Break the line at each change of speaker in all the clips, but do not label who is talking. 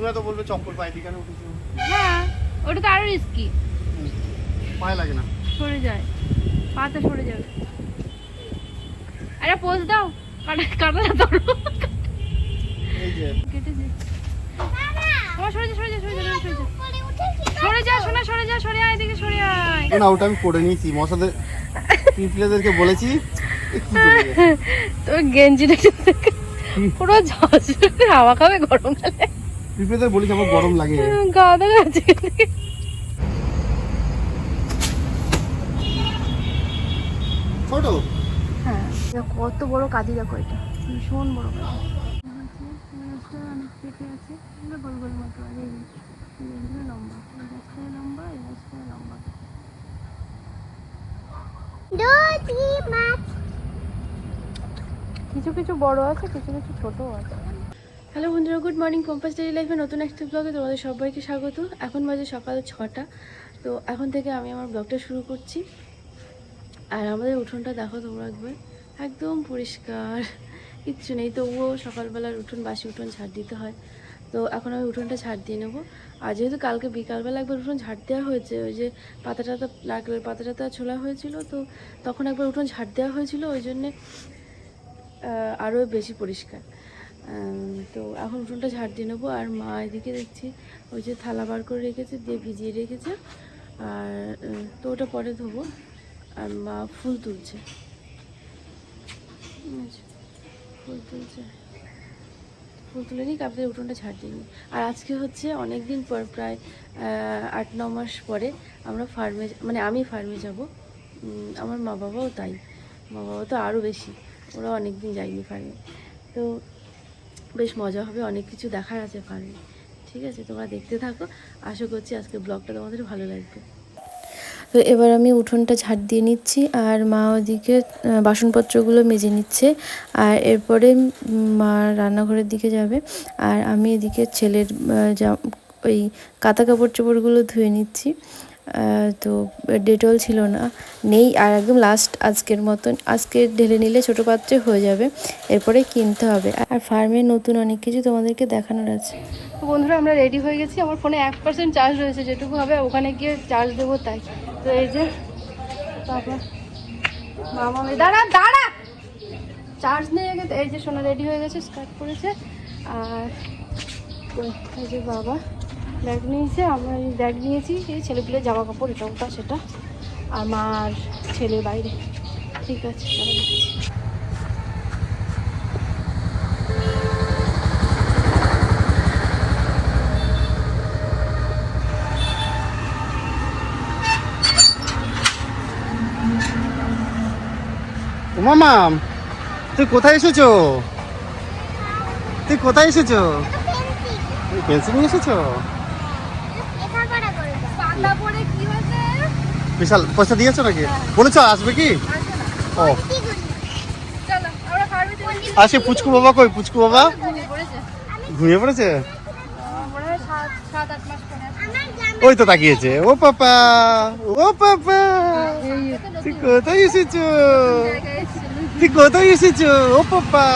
তুমি তো বলবে চপ্পল পায়ে দিকে উঠেছি
হ্যাঁ ওটা তো আরও রিস্কি
পায়ে লাগে না।
সরে যায়। পাতা সরে যাবে। আরে পোজ দাও। কাটা ধরো।
এই যে।
সরে যা সরে যা সরে যা সরে যা। সরে যা শোনা সরে যা সরে আয় এদিকে সরে আয়।
না ওটা আমি করে নিয়েছি। মশাদের পিঁপড়েদেরকে বলেছি?
গেঞ্জিটা পুরো হাওয়া খাবে গরমকালে।
পিঁপড়েদের বলেছি আমার গরম লাগে। ছোট?
হ্যাঁ। কত বড় কাঁদি দেখো এটা। ভীষণ বড় গাছটা আছে এগুলো গোল গোল মতো আর এই এগুলো লম্বা এই গাছটা লম্বা এই গাছটা লম্বা কিছু কিছু বড় আছে কিছু কিছু ছোট আছে। হ্যালো বন্ধুরা, গুড মর্নিং কম্পাস ডেলি লাইফে নতুন একটা ব্লগে তোমাদের সবাইকে স্বাগত। এখন বাজে সকাল ছটা, তো এখন থেকে আমি আমার ব্লগটা শুরু করছি। আর আমাদের উঠোনটা দেখো তোমরা একবার, একদম পরিষ্কার। কিচ্ছু নেই, তবুও সকালবেলার উঠোন, বাসি উঠোন ঝাড় দিতে হয়। তো এখন আমি উঠোনটা ঝাড় দিয়ে নেব। আর যেহেতু কালকে বিকালবেলা একবার উঠোন ঝাড় দেওয়া হয়েছে, ওই যে পাতা টাতা নারকেলের পাতা টাতা ছোলা হয়েছিল, তো তখন একবার উঠোন ঝাড় দেওয়া হয়েছিল, ওই জন্যে আরও বেশি পরিষ্কার। তো এখন উঠোনটা ঝাড় দিয়ে নেব। আর মা এদিকে দেখছি ওই যে থালা বার করে রেখেছে, দিয়ে ভিজিয়ে রেখেছে। আর তো ওটা পরে ধোবো। আর মা ফুল তুলছে। ফুল তুলছে। ফুল তুলে নিই তারপরে উঠোনটা ঝাড় দিয়ে নিই। আর আজকে হচ্ছে অনেক দিন পর, প্রায় আট, ন মাস পরে আমরা ফার্মে মানে আমি ফার্মে যাব। আমার মা বাবাও তাই। মা বাবা তো আরও বেশি, ওরা অনেক দিন যায়নি ফার্মে। তো বেশ মজা হবে, অনেক কিছু দেখার আছে ফার্মে ঠিক আছে, তোমরা দেখতে থাকো। আশা করছি আজকে ব্লগটা তোমাদের ভালো লাগবে। তো এবার আমি উঠোনটা ঝাড় দিয়ে নিচ্ছি, আর মা ওদিকে বাসনপত্রগুলো মেজে নিচ্ছে, আর এরপরে মা রান্নাঘরের দিকে যাবে, আর আমি এদিকে ছেলের ওই কাতা কাপড় চোপড়গুলো ধুয়ে নিচ্ছি। তো ডেটল ছিল না। নেই আর একদম লাস্ট আজকের মতন। আজকে ঢেলে নিলে ছোটো পাত্রে হয়ে যাবে। এরপরে কিনতে হবে। আর ফার্মে নতুন অনেক কিছু তোমাদেরকে দেখানোর আছে। বন্ধুরা, আমরা রেডি হয়ে গেছি। আমার ফোনে এক পার্সেন্ট চার্জ রয়েছে। যেটুকু হবে ওখানে গিয়ে চার্জ দেবো তাই। তো এই যে মামা দাঁড়া দাঁড়া! চার্জ নেই এই যে সোনা রেডি হয়ে গেছে স্টার্ট করেছে। আর এই যে বাবা। ব্যাগ নিয়েছে এই ব্যাগ নিয়েছি, এই ছেলেপুলের জামা কাপড়, এটা ওটা, সেটা। আমার ছেলে বাইরে। ঠিক আছে
মামা, তুই কোথায় এসেছ? তুই কোথায় এসেছ? পেন্সিল নিয়ে এসেছ?
কি হয়েছে?
বিশাল পয়সা দিয়েছ নাকি? বলেছ আসবে কি? ও।
আমরা
আসে পুচকু বাবা কই? পুচকু বাবা?
ঘুমিয়ে পড়েছে। হয়।
ওই তো তাকিয়েছে। ও পাপা ও পাপা তুই কোথায় এসেছ? তুই কোথায় এসেছ? ও পাপা।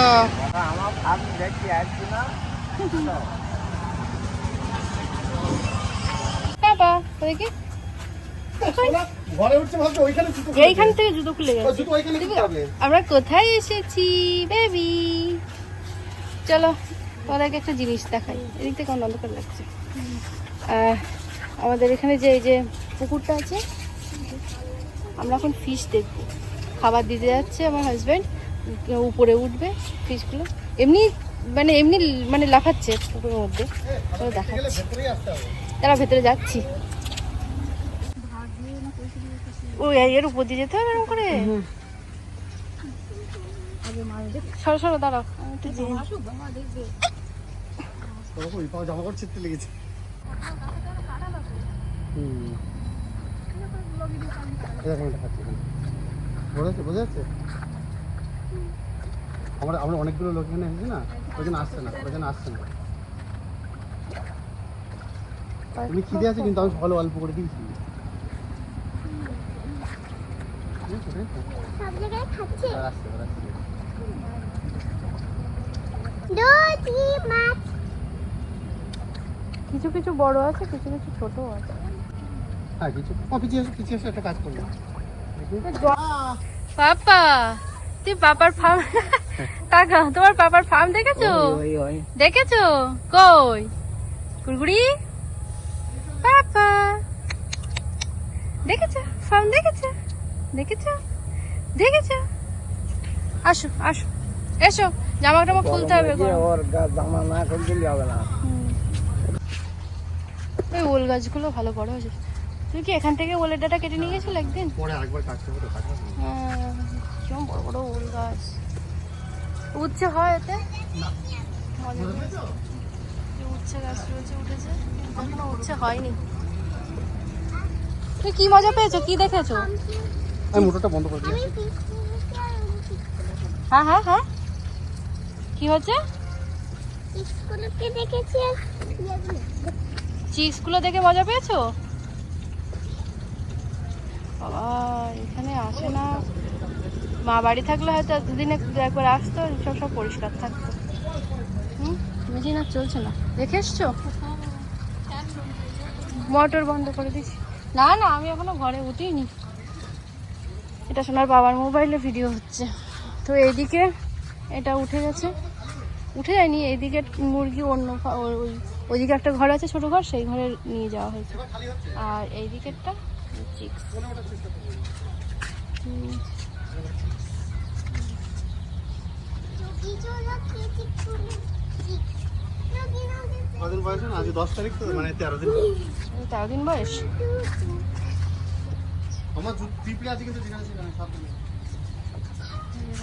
বাবা ওদিকে
ঘরে উঠছে
এইখান থেকে জুতো খুলে গেছে।
হবে।
আমরা কোথায় এসেছি বেবি চলো তোমাদেরকে একটা জিনিস দেখাই। এদিক থেকে আমার অন্ধকার লাগছে। আমাদের এখানে যে এই যে পুকুরটা আছে আমরা এখন ফিশ দেখব। খাবার দিতে যাচ্ছে আমার হাজব্যান্ড উপরে উঠবে ফিশগুলো এমনি মানে এমনি মানে লাফাচ্ছে পুকুরের মধ্যে। চলো দেখাচ্ছি। তারা ভেতরে যাচ্ছি। ওই এর উপর দিয়ে যেতে হবে এরকম করে? সরো সরো দাঁড়াও। একটু
জামা। কাপড় ছিটতে লেগেছে। বোঝা যাচ্ছে আমরা আমরা অনেকগুলো লোক এখানে এসেছি না? ওই জন্য আসছে না ওই জন্য আসছে না। তুমি খিদে আছে কিন্তু আমি সকালে অল্প করে দিয়েছি।
সব জায়গায় খাচ্ছে মাছ
কিছু কিছু বড় আছে কিছু কিছু ছোট আছে।
হ্যাঁ কিছু ও পিছিয়ে এসে পিছিয়ে এসে একটা কাজ করল
পাপা তুই পাপার ফার্ম টাকা তোমার পাপার ফার্ম দেখেছ? দেখেছ? কই? কুড়কুড়ি? পাপা। দেখেছ? ফার্ম দেখেছ? দেখেছ? দেখেছ? আসো আসো। এসো জামা টামা খুলতে হবে
ওর জামা না খুলতে হবে না।
ওই ওল গাছগুলো ভালো বড় হয়েছে। তুই কি এখান থেকে ওলের ডাটা কেটে নিয়ে গেছিল একদিন?
পরে আরেকবার কাটতে হবে তো কাটতে হবে।
হ্যাঁ, বড় বড় ওল গাছ। উচ্ছে হয় এতে? উচ্ছে গাছ রয়েছে উঠেছে। এখনও উচ্ছে হয়নি। তুই কি মজা পেয়েছ? কি দেখেছ?
আমি মোটরটা বন্ধ করে দিয়েছি
হ্যাঁ হ্যাঁ হ্যাঁ। কি হচ্ছে
স্কুলকে দেখেছি
দেখে মজা পেয়েছ? বাবা এখানে আসে না। মা বাড়ি থাকলে হয়তো দুদিনে একবার আসতো সব সব পরিষ্কার থাকতো। হুম? মেশিন আর চলছে না। দেখে এসছো? মোটর বন্ধ করে দিছি না না আমি এখনও ঘরে উঠিনি। এটা শোনার বাবার মোবাইলে ভিডিও হচ্ছে। তো এইদিকে এটা উঠে গেছে। উঠে যায়নি এইদিকে মুরগি অন্য ওই- ওই ওইদিকে একটা ঘর আছে ছোট ঘর সেই ঘরে নিয়ে যাওয়া হয়েছে। আর এই দিকেরটা চিক্স
মানে তেরো দিন
বয়স?
আমার জু- আছে কিন্তু যেখানে সেখানে সব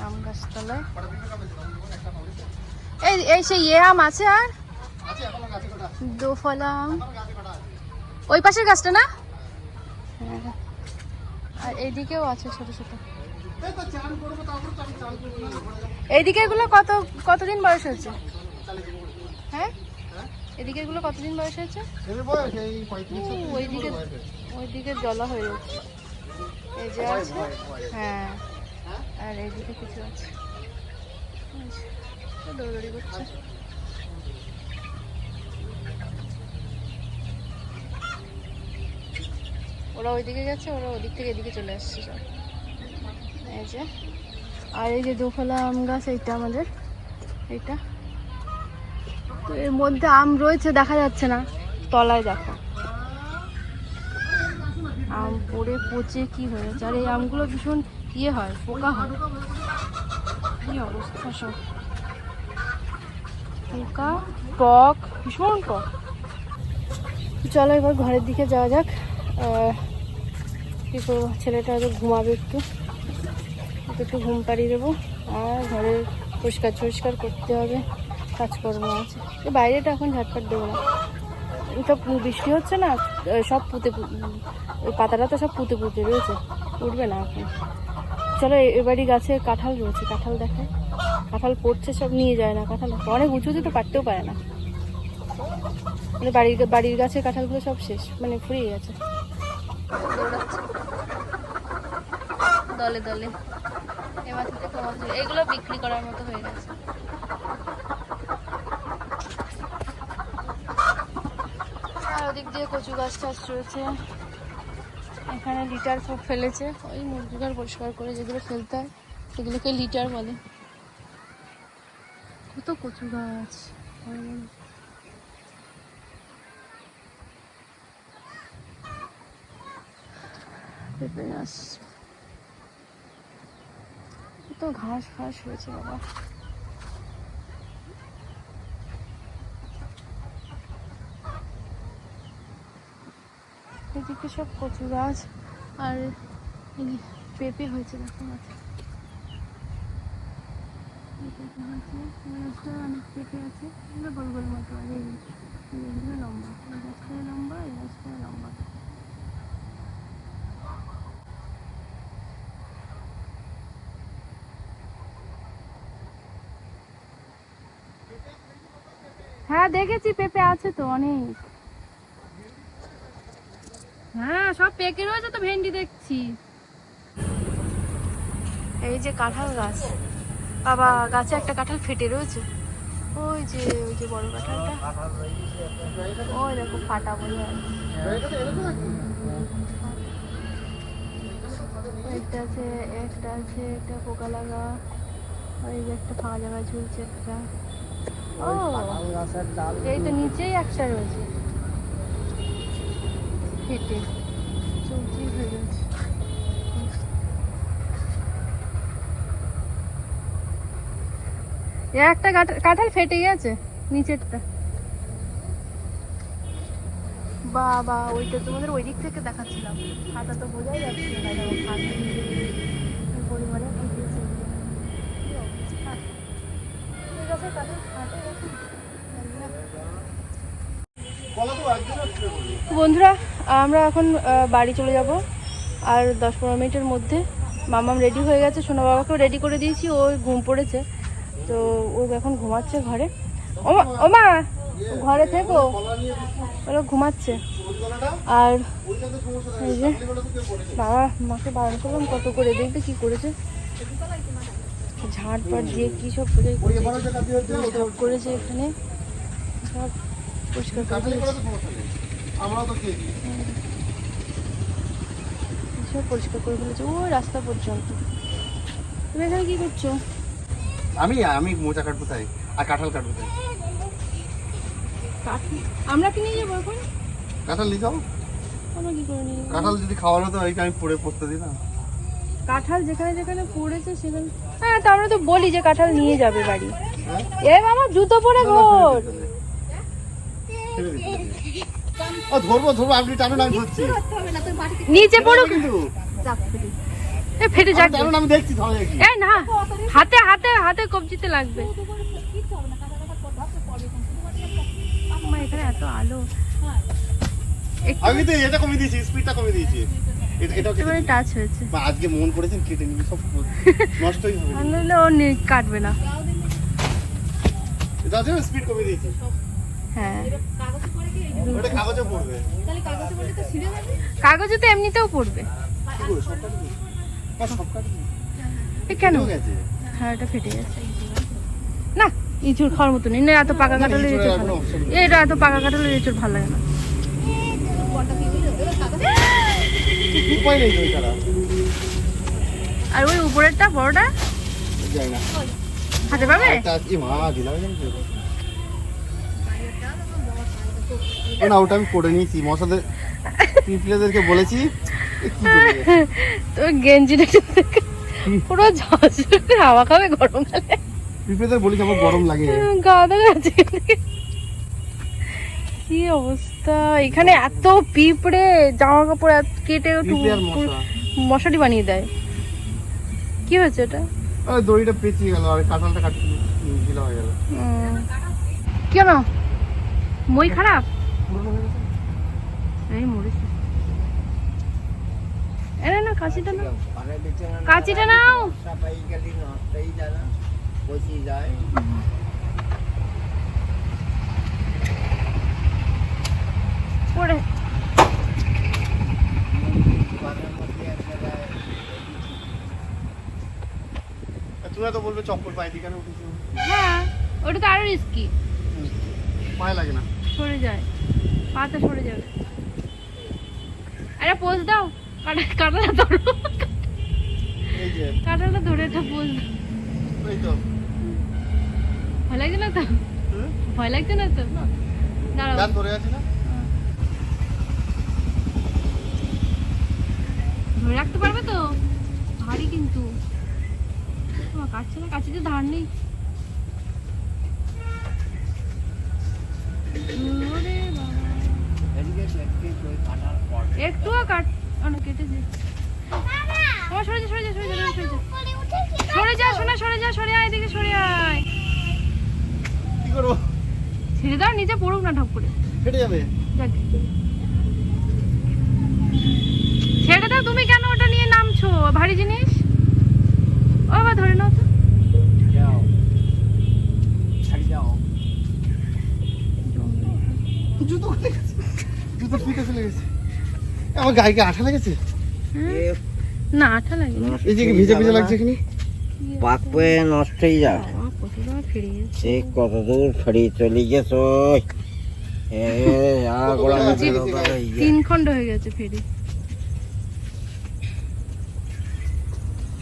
আম গাছতলায়। এই এই সেই ইয়ে আম আছে আর। দোফলা আম। ওই পাশের গাছটা না? হ্যাঁ আর এইদিকেও আছে ছোট ছোট।
তারপর।
এইদিকে এগুলো কত কতদিন বয়স হয়েছে? হ্যাঁ? এদিকে এগুলো কতদিন বয়স হয়েছে? ওইদিকে। ওইদিকে জলা হয়ে যাচ্ছে। এই যে আছে? হ্যাঁ। আর এইদিকে কিছু আছে। দৌড়াদৌড়ি করছে। ওরা ওইদিকে গেছে ওরা ওদিক থেকে এদিকে চলে আসছে সব। এই যে। আর এই যে দোফলা আম গাছ এইটা আমাদের। এইটা। তো এর মধ্যে আম রয়েছে দেখা যাচ্ছে না। তলায় দেখো। আম পড়ে পচে কি হয়েছে আর এই আমগুলো ভীষণ ইয়ে হয়, পোকা হয়। কি অবস্থা সব? পোকা টক ভীষণ টক চলো এবার ঘরের দিকে যাওয়া যাক। কি করব? ছেলেটা হয়তো ঘুমাবে একটু। একটু ঘুম পাড়িয়ে দেবো। আর ঘরে পরিষ্কার পরিষ্কার করতে হবে। কাজকর্ম আছে। বাইরেটা এখন ঝাটপাট দেবো না। তো বৃষ্টি হচ্ছে না সব পুঁতে ওই পাতাটা তো সব পুঁতে পুঁতে রয়েছে। উঠবে না এখন। চলো এবারই গাছে কাঁঠাল রয়েছে, কাঁঠাল দেখে কাঁঠাল পড়ছে, সব নিয়ে যায় না কাঁঠাল। অনেক উঁচুতে তো পারতেও পারে না। মানে বাড়ির বাড়ির গাছে কাঁঠালগুলো সব শেষ মানে ফুরিয়ে গেছে। দলে দলে। এবার এগুলো বিক্রি করার মতো হয়ে গেছে। আর ওদিক দিয়ে কচু গাছ টাছ রয়েছে। এখানে লিটার ফুড ফেলেছে। ওই মুরগিঘর পরিষ্কার করে যেগুলো ফেলতে হয়, সেগুলোকে লিটার বলে। কত কচু গাছ। পেঁপে কত ঘাস ফাস হয়েছে বাবা। এদিকে সব কচু গাছ আর পেঁপে হয়েছে দেখো গাছে হ্যাঁ দেখেছি পেঁপে আছে তো অনেক। হ্যাঁ সব পেকে রয়েছে তো ভেন্ডি দেখছি। এই যে কাঁঠাল গাছ। বাবা, গাছে একটা কাঁঠাল ফেটে রয়েছে। ওই যে ওই যে বড় কাঁঠালটা। ওই দেখো, ফাটা বলে একটা আছে একটা আছে, একটা পোকা লাগা। ওই যে একটা ফাঁকা জায়গায় ঝুলছে একটা। ও, এই তো নিচেই একটা রয়েছে। ফেটে সবজি হয়ে গেছে। একটা কাঁঠাল- ফেটে গেছে নিচেরটা। বাবা ওইটা তোমাদের ওই দিক থেকে দেখাচ্ছিলাম। খাতা তো বোঝাই যাচ্ছে পরিমাণে বন্ধুরা আমরা এখন বাড়ি চলে যাব। আর দশ পনেরো মিনিটের মধ্যে মামাম রেডি হয়ে গেছে, সোনা বাবাকেও রেডি করে দিয়েছি, ও ঘুম পড়েছে। তো ও এখন ঘুমাচ্ছে ঘরে। ওমা ঘরে থেকো। ওরা ঘুমাচ্ছে। আর এই যে বাবা, মাকে বারণ করলাম, কত করে দেখবে, কি করেছে? ঝাঁট পাট দিয়ে কী সব করে করেছে এখানে? সব পরিষ্কার করে দিয়েছে
তো খেয়েছি
সব পরিষ্কার করে ফেলেছে। ওই রাস্তা পর্যন্ত। তুমি এখানে কি করছ?
আমি আমি মোচা কাটবো তাই আর কাঁঠাল কাটবো তাই।
আমরা কি নিয়ে যাব এখন?
কাঁঠাল নিয়ে যাও
আমরা কি করে নিয়ে
কাঁঠাল যদি খাওয়ার হতো আমি পড়ে পড়তে দিই না।
কাঁঠাল যেখানে যেখানে পড়েছে সেখানে হ্যাঁ তো আমরা তো বলি যে কাঁঠাল নিয়ে যাবে বাড়ি।
হ্যাঁ?
এ মামা জুতো পরে ঘোর।
ও ধরবো ধরবো আপনি টানুন আমি ধরছি।
নিচে পড়ুক
কিন্তু।
এ ফেটে যাক।
টানুন আমি দেখছি ধরে দেখি।
এ না হাতে হাতে হাতে কবজিতে লাগবে। এখানে এত আলো।
আমি তো এটা কমিয়ে দিয়েছি স্পিডটা কমিয়ে দিয়েছি।
একেবারে টাচ হয়েছে।
আজকে মন করেছেন কেটে নিবি সব নষ্টই হবে।
ও নি- কাটবে না।
এটা স্পিড কমিয়ে দিয়েছি।
হ্যাঁ।
কাগজে
তো এমনিতেও পড়বে। কেন? হ্যাঁ এটা ফেটে গেছে। না ইঁচুর খাওয়ার মতো নেই। না এত পাকা
না,
কাটালে
ইঁচুড়ের
ভালো এটা এত পাকা কাটালে এঁচুর ভালো লাগে না। আর ওই উপরেরটা বড়টা? হাতে পাবে?
না ওটা আমি করে নিয়েছি। মশাদের পিঁপড়েদেরকে বলেছি?
তো গেঞ্জিটা পুরো ঝলঝলে হাওয়া খাবে গরমকালে
পিঁপড়েদের বলিস আমার গরম লাগে।
গা দেখা কি অবস্থা? এখানে এত পিঁপড়ে জামা কাপড় এত কেটে মশারি বানিয়ে দেয়। কি হয়েছে এটা?
আরে দড়িটা পেঁচিয়ে গেল আর কাঁঠালটা কাটতে হয়ে গেল।
কেন মই খারাপ? এই মরেছে এ না কাঁচিটা নাও।
বর্ষা পাই নষ্টই যায় না যায়
পড়ে।
ঘরের মধ্যে এক জায়গায়
তুমি তো বলবে চপ্পল পায়ে দিকে কেন?
হ্যাঁ ওটা তো আরও রিস্কি
পায়ে লাগে না।
সরে যায়। পাতা সরে যাবে। আরে পোজ দাও। কাটা কাটাটা ধরো। কাটাটা ধরে একটা পোজ দাও। ভয় লাগছে না তো? ভয় লাগছে না তো? দাঁড়াও।
ধরে আছি না।
ধরে রাখতে পারবে তো? ভারী কিন্তু। ও, কাটছে না? কাছে তো ধার নেই ওরে বাবা।
এদিকে একটু ওই কাটার পর
একটুও কাট অনেক কেটেছে ও সরে যা সরে যা সরে যা সরে যা
উপরে উঠে কি
সরে যা শোনা সরে যা সরে আয় এদিকে সরে আয়।
কি করব?
ছেড়ে দাও নিচে পড়ুক না ঠপ করে।
ফেটে যাবে।
যাক। ছেড়ে দাও তুমি কেন ওটা নিয়ে নামছো? ভারী জিনিস? ও বা ধরে নাও তো।
জুতো খুলে গেছে জুতো ফিতে ফেলে গেছে আমার গায়ে কি আঠা লেগেছে?
না আঠা লাগে
এই যে ভিজে ভিজে লাগছে এখানে?
পাক পেয়ে নষ্টই যায়
কত
সে কত দূর ফেরি চলে গেছ এ
তিন খণ্ড হয়ে গেছে ফেরি।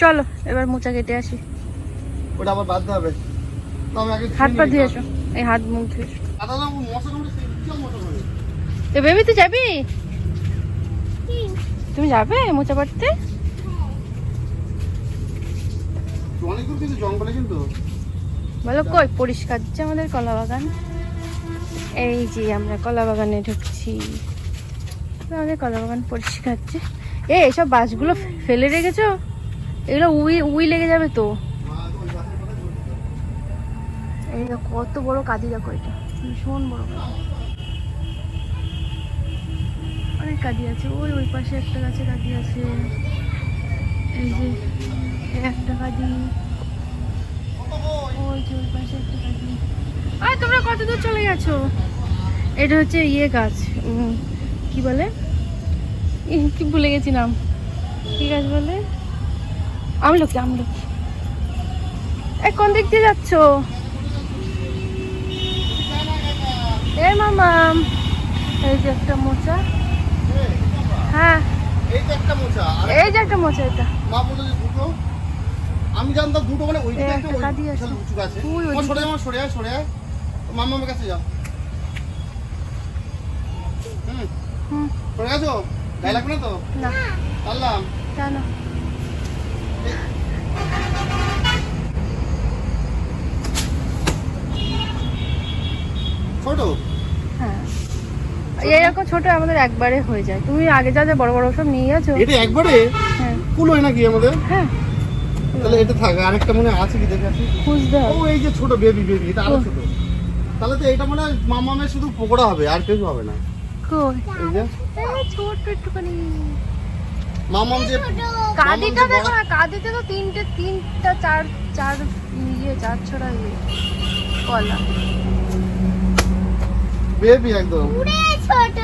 চলো এবার মোচা কেটে আসি।
ওটা আবার বাঁধতে হবে। তো আমি আগে
হাত পা
ধুয়ে
এই হাত মুখ ধুয়ে বেবি তুই যাবি? তুমি যাবে মোচা পাড়তে? বলো কই? পরিষ্কার যে আমাদের কলা বাগান এই যে আমরা কলা বাগানে ঢুকছি। আমাদের কলা বাগান পরিষ্কার যে। এ এসব বাঁশগুলো ফেলে রেখেছো? এগুলো উই উই লেগে যাবে তো। এই কত বড় কাঁদি দেখো এটা। ভীষণ বড় কাঁদি। অনেক কাঁদি আছে, ওই ওই পাশে একটা গাছে কাঁদি আছে। এই যে, একটা কাঁদি। তোমরা কত দূর চলে গেছো? এটা হচ্ছে ইয়ে গাছ কি বলে? কি ভুলে গেছি নাম। কি গাছ বলে? আমলকি আমলকি। কোন দিক দিয়ে যাচ্ছ? এ মামাম এই যে একটা মোচা। হ্যাঁ।
এই যে একটা মোচা
এই যে একটা মোচা এটা।
মা বলল যে দুটো। আমি জানতাম দুটো মানে ওই দিকে একটা
আছে।
ও সরে আমার সরে আয় সরে আয় মামার কাছে যাও হুম।
হুম।
সরে গেছো? গায়ে লাগবে না তো?
না।
পারলাম
জানো
ছোট?
এইরকম ছোট আমাদের একবারে হয়ে যায়। তুমি আগে যা যা বড় বড় সব নিয়ে গেছো।
এটা একবারে?
হ্যাঁ।
কুলোয় নাকি আমাদের?
হ্যাঁ।
তাহলে এটা থাক আরেকটা মনে হয় আছে কি দেখে আসি?
খুঁজতে
ও এই যে ছোট বেবি বেবি এটা
আরও
ছোট। তাহলে তো এটা মনে হয় মামামের শুধু পকোড়া হবে আর কিছু হবে না।
কই?
এই যে।
ছোট একটুখানি।
মামাম যে
কাঁদিটা
মামাম
দেখো না কাঁদিতে তো তিনটে তিনটা চার চার ইয়ে চার ছড়া ইয়ে কলা।
বেবি একদম।
ছোট।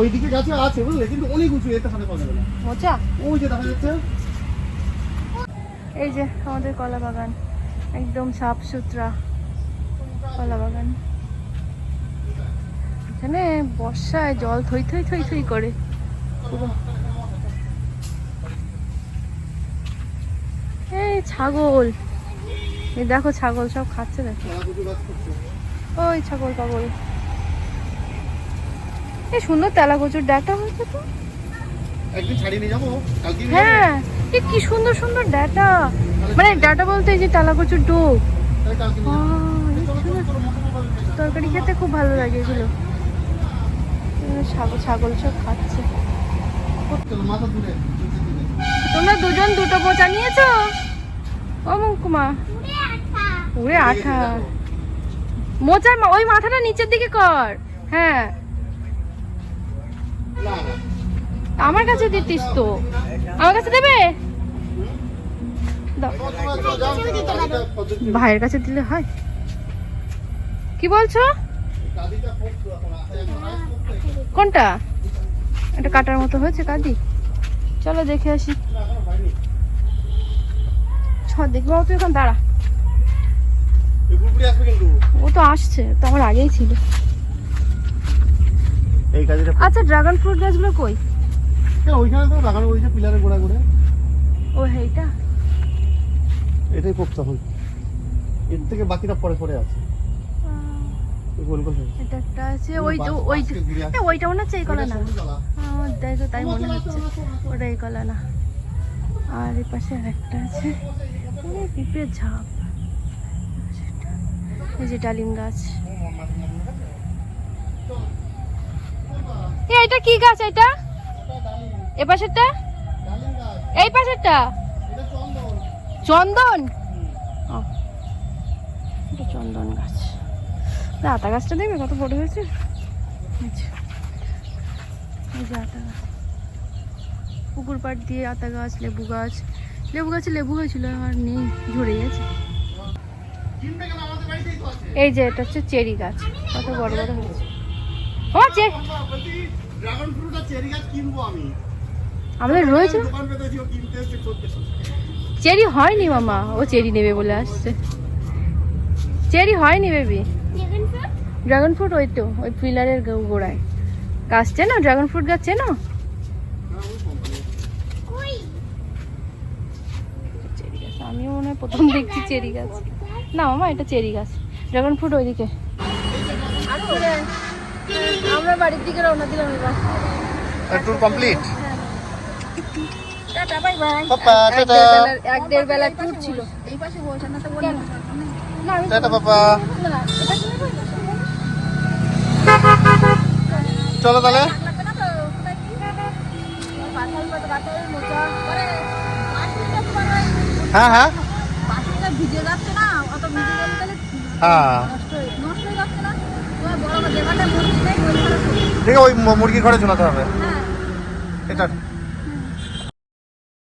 ওইদিকে গাছে আছে বুঝলে কিন্তু অনেক উঁচু এটা সাথে পাওয়া যাবে না।
মোচা?
ওই যে দেখা যাচ্ছে।
এই যে আমাদের কলা বাগান একদম সাফ সুতরা কলা বাগান। এখানে বর্ষায় জল থই থই থই থই করে। এই ছাগল। এই দেখো ছাগল সব খাচ্ছে দেখো ওই ছাগল পাগল। এই সুন্দর তেলা কচুর ডাটা হয়েছে তো।
একদিন ছাড়িয়ে নিয়ে যাব কালকে
হ্যাঁ এ কি সুন্দর সুন্দর ডাটা। মানে ডাটা বলতে এই যে তেলা কচুর ডোক। তরকারি খেতে খুব ভালো লাগে এগুলো। ছাগল ছাগল সব খাচ্ছে। তোমরা দুজন দুটো মোচা নিয়েছো? ও মুকুমা
পুরে আঠা।
ওরে মোচার ওই মাথাটা নিচের দিকে কর। হ্যাঁ। আমার কাছে দিতিস তো। আমার কাছে দেবে? ভাইয়ের কাছে দিলে হয়। কি বলছো? কোনটা? এটা কাটার মতো হয়েছে কাদি। চলো দেখে আসি। দেখব তুই এখন দাঁড়া। ও তো আসছে, তো আমার আগেই ছিল।
এই কাদিটা
আচ্ছা ড্রাগন ফ্রুট গাছগুলো কই?
পোক্ত। ওইখানে তো লাগানো ওই যে পিলারের গোড়া গোড়া
ও এইটা?
এটাই পোক্ত এখন এর থেকে বাকিটা পরে পরে আছে। গোল গোল
এটা একটা আছে
ওই
ওই ওইটা মনে হচ্ছে এই কলা না। দেখো তাই মনে হচ্ছে। ওটা এই কলা না। আর এই পাশে আর একটা আছে পিঁপড়ের ঝাপ। এই যে ডালিম গাছ এ, এটা কি গাছ এটা? এ পাশেরটা? এই পাশেরটা?
চন্দন।
চন্দন গাছ। আতা গাছটা দেখবে কত বড় হয়েছে? আচ্ছা। এই আতা পুকুর পাড় দিয়ে আতা গাছ, লেবু গাছ। লেবু গাছে লেবু হয়েছিল, আর নেই, ঝরে গেছে। এই যে, এটা হচ্ছে চেরি গাছ। কত বড় বড় হয়েছে? ও
আর চেরি
আমাদের রয়েছে? চেরি হয়নি মামা, ও চেরি নেবে বলে আসছে। চেরি হয়নি বেবি
ড্রাগন ফ্রুট
ওই তো, ওই পিলারের গোড়ায়। গাছ চেনো ড্রাগন ফ্রুট গাছ চেনো? আমিও মনে হয় প্রথম দেখছি চেরি গাছ। না মামা, এটা চেরি গাছ। ড্রাগন ফ্রুট ওইদিকে। আমরা বাড়ির দিকে রওনা দিলাম এবার।
Tour complete
tata bye bye
papa tata.
এক দেড় বেলা ট্যুর ছিল। এই পাশে না তো না
টাটা পাপা। চলো তাহলে। হ্যাঁ হ্যাঁ।
ভিজে যাচ্ছে না অত ভিজে গেলে তাহলে নষ্ট নষ্ট হয়ে যাচ্ছে না তোমার বড় যেখানে মুরগি নেই ওইখানে
ঠিক আছে ওই মুরগির ঘরে ঝোলাতে হবে।
হ্যাঁ।
এটা